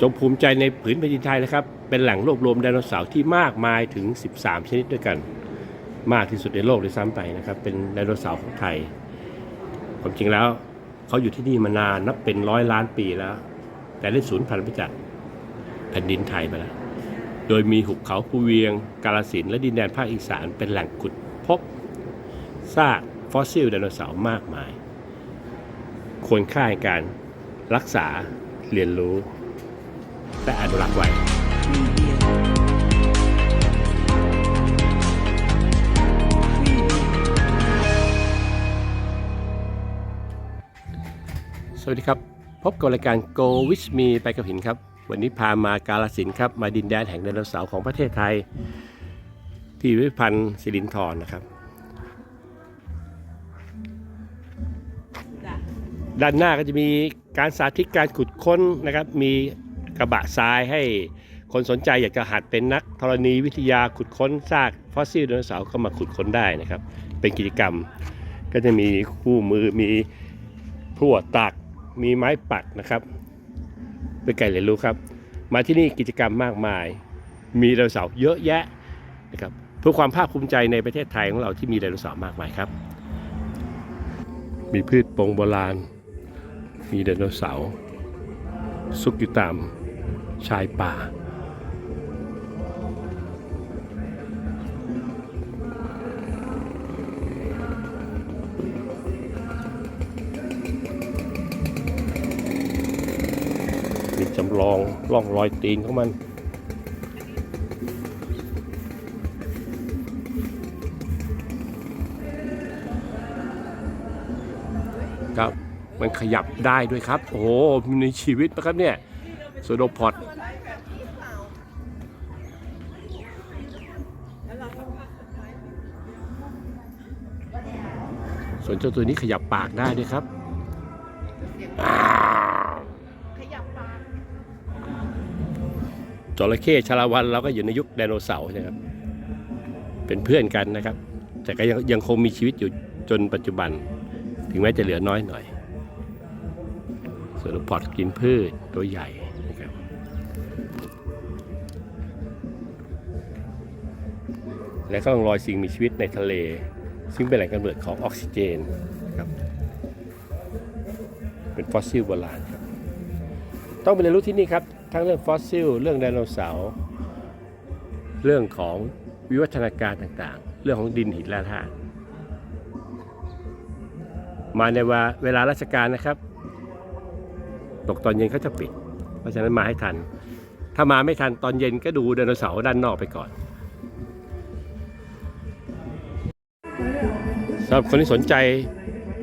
จงภูมิใจในผืนแผ่นดินไทยนะครับ เป็นแหล่งรวบรวมไดโนเสาร์ที่มากมายถึง 13 ชนิดด้วยกัน มากที่สุดในโลกเลยซ้ำไปนะครับ เป็นไดโนเสาร์ของไทย ความจริงแล้วเขาอยู่ที่นี่มานานนับเป็นร้อยล้านปีแล้ว แต่ได้สูญพันธุ์ไปจากแผ่นดินไทยไปแล้ว โดยมีหุบเขาภูเวียง กาลสินและดินแดนภาคอีสานเป็นแหล่งขุดพบซากฟอสซิลไดโนเสาร์มากมาย ควรค่าในการรักษาเรียนรู้ และอนุรักษ์ไว้สวัสดีครับ พบกับรายการ Go with me ไปกับหินครับ วันนี้พามากาลสินธุ์ครับ มาดินแดนแห่งไดโนเสาร์ของประเทศไทย ที่พิพิธภัณฑ์สิรินธรนะครับจ้ะด้านหน้าก็จะมีการสาธิตการขุดค้นนะครับ มี กระบะทรายให้คนสนใจอยากจะหัดเป็นนักธรณีวิทยาขุดค้นซากฟอสซิลไดโนเสาร์ก็มาขุดค้นได้นะครับ เป็นกิจกรรมก็จะมีคู่มือมีพรวดตักมีไม้ปักนะครับเป็นไก่เรียนรู้ครับ มาที่นี่กิจกรรมมากมาย มีไดโนเสาร์เยอะแยะนะครับเพื่อความภาคภูมิใจในประเทศไทยของเราที่มีไดโนเสาร์มากมายครับ มีพืชปงโบราณ มีไดโนเสาร์ซุกอยู่ตาม ชายป่า มีจำลองร่องรอยตีนของมันครับมันขยับได้ด้วยครับ โอ้โหมีชีวิตนะครับเนี่ย โซโดพอดส่วนเจ้าตัวนี้ขยับปากได้ด้วยครับ ขยับปากจระเข้ชาละวันเราก็อยู่ในยุคไดโนเสาร์นะครับ เป็นเพื่อนกันนะครับ แต่ก็ยังยังคงมีชีวิตอยู่จนปัจจุบัน ถึงแม้จะเหลือน้อยหน่อยส่วนพอดกินพืชตัวใหญ่ และก็ต้องรอยสิ่งมีชีวิตในทะเล ซึ่งเป็นแหล่งกำเนิดของออกซิเจนครับเป็นฟอสซิลโบราณครับต้องไปเรียนรู้ที่นี่ครับ ทั้งเรื่องฟอสซิล เรื่องไดโนเสาร์เรื่องของวิวัฒนาการต่างๆ เรื่องของดินหินและธาตุมาในวาเวลาราชการนะครับ ตกตอนเย็นเขาจะปิด เพราะฉะนั้นมาให้ทัน ถ้ามาไม่ทันตอนเย็นก็ดูไดโนเสาร์ด้านนอกไปก่อน สำหรับคนที่สนใจ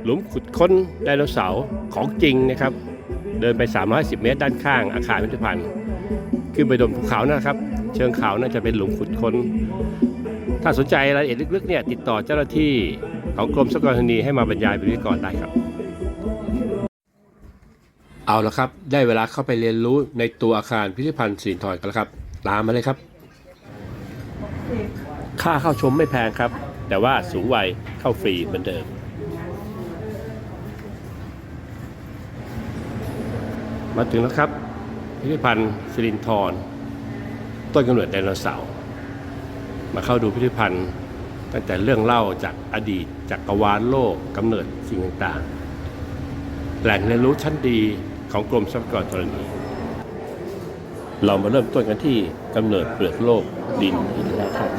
หลุมขุดค้นไดโนเสาร์ของจริงนะครับ เดินไป 310 เมตรด้านข้างอาคารพิพิธภัณฑ์ขึ้นไปบนภูเขานะครับ เชิงเขาน่าจะเป็นหลุมขุดค้น ถ้าสนใจรายละเอียดลึกๆเนี่ยติดต่อเจ้าหน้าที่ของกรมทรัพยากรธรณีให้มาบรรยายเป็นวิทยากรได้ครับ เอาละครับ ได้เวลาเข้าไปเรียนรู้ในตัวอาคารพิพิธภัณฑ์สิรินธรกันแล้วครับ ตามมาเลยครับ ค่าเข้าชมไม่แพงครับ แต่ว่าสูงวัยเข้าฟรีเหมือนเดิม มาถึงแล้วครับพิพิธภัณฑ์สิรินธรต้นกำเนิดไดโนเสาร์มาเข้าดูพิพิธภัณฑ์ตั้งแต่เรื่องเล่าจากอดีตจากกรวาลโลกกำเนิดสิ่งต่างๆ แหล่งเรียนรู้ชั้นดีของกรมทรัพยากรธรณีเรามาเริ่มต้นกันที่กำเนิดเปลือกโลกดินหินและธาตุ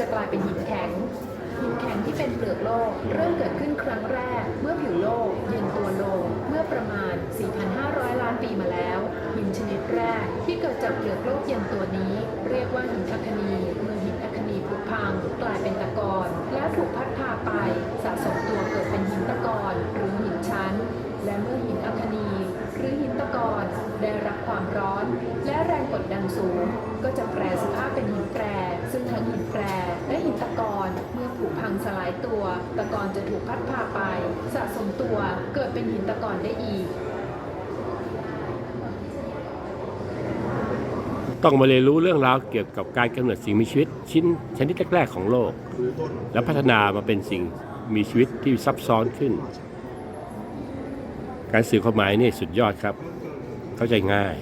จะกลายเป็นหินแข็ง หินแข็งที่เป็นเปลือกโลก เริ่มเกิดขึ้นครั้งแรก เมื่อผิวโลกเย็นตัวลงเมื่อประมาณ 4,500 ล้านปีมาแล้ว หินชนิดแรกที่เกิดจากเปลือกโลกเย็นตัวนี้ เรียกว่าหินอัคนีเมื่อหินอัคนีผุพังกลายเป็นตะกอนแล้วถูกพัดพาไปสะสมตัวเกิดเป็นหินตะกอนหรือหินชั้น และเมื่อหินอัคนีหรือหินตะกอน ได้รับความร้อน และแรงกดดันสูง ก็จะแปรสภาพเป็นหินแปร ซึ่งทั้งหินแปรและหินตะกอนเมื่อผุพังสลายตัว ตะกอนจะถูกพัดพาไป สะสมตัวเกิดเป็นหินตะกอนได้อีกต้องมาเรียนรู้เรื่องราวเกี่ยวกับการกำเนิดสิ่งมีชีวิต ชิ้นชนิดแรกๆของโลก และพัฒนามาเป็นสิ่งมีชีวิตที่ซับซ้อนขึ้น การสื่อความหมายนี่สุดยอดครับ เข้าใจง่าย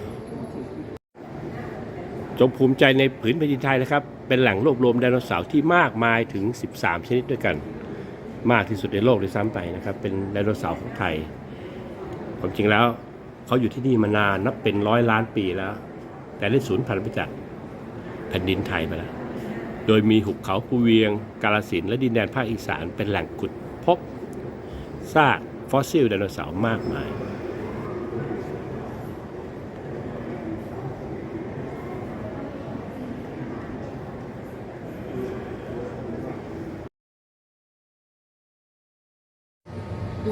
จงภูมิใจในผืนแผ่นดินไทยนะครับ เป็นแหล่งรวบรวมไดโนเสาร์ที่มากมายถึง 13 ชนิดด้วยกัน มากที่สุดในโลกเลยซ้ำไปนะครับ เป็นไดโนเสาร์ของไทย ความจริงแล้วเขาอยู่ที่นี่มานานนับเป็นร้อยล้านปีแล้ว แต่ได้สูญพันธุ์ไปจากแผ่นดินไทยไปแล้ว โดยมีหุบเขาภูเวียง กาลสินและดินแดนภาคอีสานเป็นแหล่งขุดพบซากฟอสซิลไดโนเสาร์มากมาย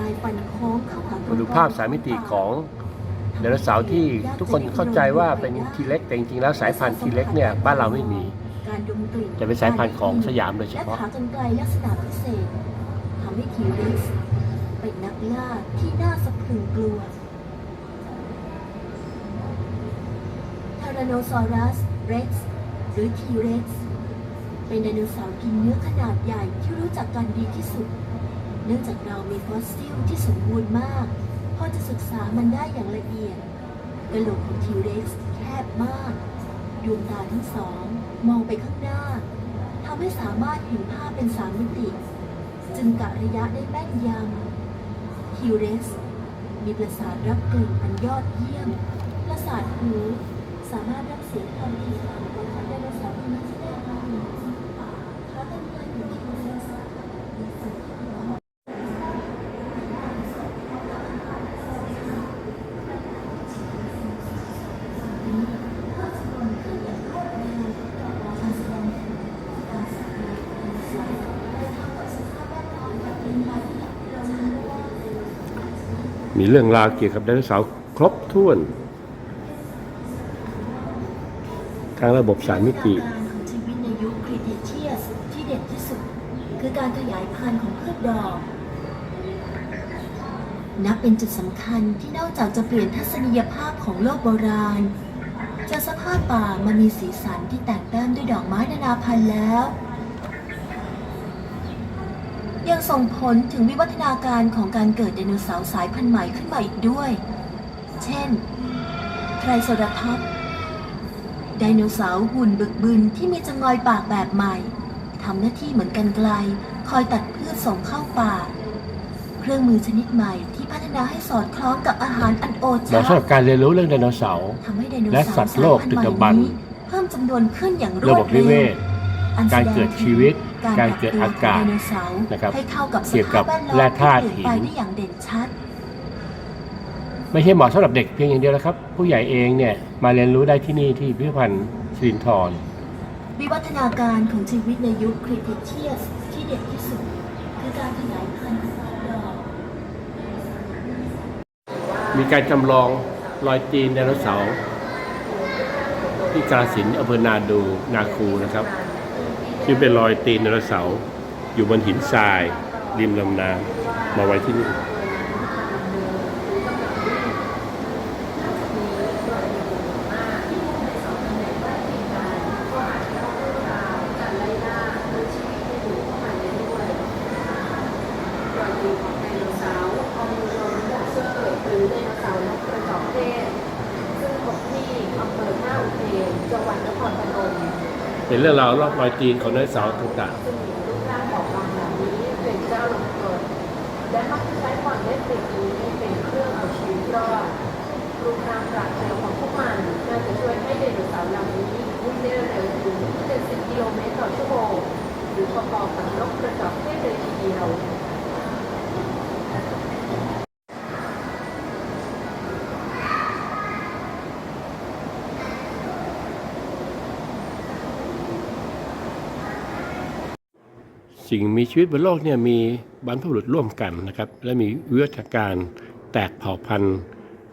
ลายฟันโค้งเข้าหามาดูภาพสามมิติของไดโนเสาร์ที่ทุกคนเข้าใจว่าเป็นทีเล็กแต่จริงๆแล้วสายพันธุ์ทีเล็กเนี่ยบ้านเราไม่มี การดมกลิ่นจะเป็นสายพันธุ์ของสยามโดยเฉและพาะขากรรไกรลักษณะพิเศษทำให้ทีเร็กซ์เป็นนักล่าที่น่าสะพรึงกลัวทารโนซอรัสเร็กซ์หรือทีเร็กซ์เป็นไดโนเสาร์กินเนื้อขนาดใหญ่ที่รู้จักกันดีที่สุด เนื่องจากเรามีฟอสซิลที่สมบูรณ์มาก พอจะศึกษามันได้อย่างละเอียดกระโหลกของทีเร็กซ์แคบมาก ดวงตาทั้งสอง มองไปข้างหน้าทำให้สามารถเห็นภาพเป็นสามมิติ จึงกะระยะได้แม่นยำทีเร็กซ์มีประสาทรับกลิ่นอันยอดเยี่ยม ประสาทหูสามารถรับเสียงความถี่ต่างของไดโนเสาร์นี้ได้ดีขาตั้งใจของทีเร็กซ์มีฟันที่ยาว มี เรื่องราวเกี่ยวกับไดโนเสาร์ครบถ้วนทั้งระบบสามมิติการของชีวิตในยุคคริเทเชียสที่เด็ดที่สุด คือการขยายพันธุ์ของพืชดอก นับเป็นจุดสำคัญที่นอกจากจะเปลี่ยนทัศนียภาพของโลกโบราณ จากสภาพป่ามามีสีสันที่แต่งแต้มด้วยดอกไม้นานาพันธุ์แล้ว ยังส่งผลถึงวิวัฒนาการของการเกิดไดโนเสาร์สายพันธุ์ใหม่ขึ้นมาอีกด้วย เช่น ไทรเซราทอปส์ไดโนเสาร์หุ่นบึกบึนที่มีจงอยปากแบบใหม่ ทำหน้าที่เหมือนกันไกล คอยตัดพืชส่งเข้าป่า เครื่องมือชนิดใหม่ที่พัฒนาให้สอดคล้องกับอาหารอันโอเหมาะชะสำหรับการเรียนรู้เรื่องไดโนเสาร์ทำให้ไดโนและเสาร์สัตว์โลกสายดึพันกธุ์ใหดำบรม่รพ์นี้เพิ่มจำนวนขึ้นอย่างรระวบดบนิเร็เววศอันแสการดงเกิดถึงชีวิต การการปรับเกิดตัวอาของกาศไดโนเสาร์นะครับให้เข้ากับสเกี่ยวกัภาบพแวดล้อมแร่ธาตุที่เปลี่ยนไปหินได้อย่างเด่นชัดไม่ใช่เหมาะสำหรับเด็กเพียงอย่างเดียวนะครับ ผู้ใหญ่เองเนี่ยมาเรียนรู้ได้ที่นี่ที่พิพิธภัณฑ์สิรินธรวิวัฒนาการของชีวิตในยุคคริเทเชียสที่เด็ดที่สุด คือการขยายพันธุ์ของดอกมีการจำลองรอยตีนไดโนเสาร์ที่กาฬสินธุ์อำเภอนาดูนาคูนะครับ ซึ่งเป็นรอยตีนไดโนเสาร์อยู่บนหินทราย ริมลำน้ำมาไว้ที่นี่ เป็นเรื่องราวรอบรอยตีนของไดโนเสาร์ต่างซึ่งมีรูปร่างบอบบางแบบนี้เป็นเจ้าลงกลและมักจะใช้ความเล็กเด็กนี้เป็นเครื่องเอาชีวิตรอดรูปร่างปราดเปรียวของพวกมันน่าจะช่วยให้ไดโนเสาร์ลำนี้วิ่งได้เร็วถึง70กิโลเมตรต่อชั่วโมงหรือพอๆกับนกกระจอกเทศเลยทีเดียว สิ่งมีชีวิตบนโลกเนี่ยมีบรรพบุรุษร่วมกันนะครับ และมีวิวัฒนาการแตกเผ่าพันธุ์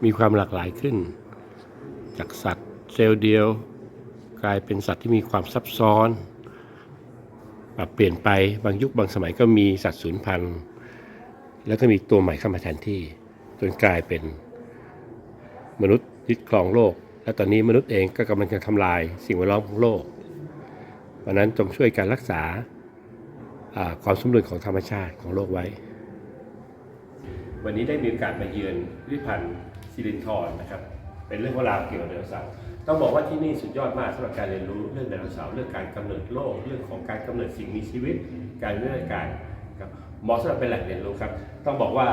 มีความหลากหลายขึ้น จากสัตว์เซลล์เดียว กลายเป็นสัตว์ที่มีความซับซ้อนปรับเปลี่ยนไปบางยุคบางสมัยก็มีสัตว์สูญพันธุ์แล้วก็มีตัวใหม่เข้ามาแทนที่จนกลายเป็นมนุษย์ยึดครองโลก และตอนนี้มนุษย์เองก็กำลังจะทำลายสิ่งแวดล้อมของโลกเพราะนั้นจงช่วยการรักษา ความสมดุลของธรรมชาติของโลกไว้ วันนี้ได้มีโอกาสมาเยือนพิพิธภัณฑ์สิรินทรนะครับ เป็นเรื่องราวเกี่ยวกับไดโนเสาร์ต้องบอกว่าที่นี่สุดยอดมากสำหรับการเรียนรู้เรื่องไดโนเสาร์เรื่องการกำเนิดโลกเรื่องของการกำเนิดสิ่งมีชีวิต การวิวัฒนาการครับเหมาะสำหรับเป็นแหล่งเรียนรู้ครับ ต้องบอกว่า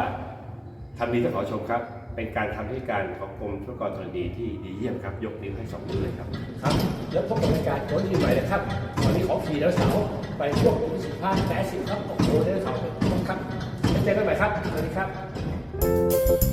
ทำดีต้องขอชมครับ เป็นการทำให้การของกรมทรัพยากรธรณีที่ดีเยี่ยมครับ ยกนิ้วให้สองนิ้วเลยครับ ครับแล้วพบกับรายการโค้ชที่ใหม่นะครับวันนี้ขอขี่แล้วเสาไปช่วงสิบห้าแต่สิบครับโอ้โหได้เสาร์ไปครับเจอกันใหม่ครับสวัสดีครับ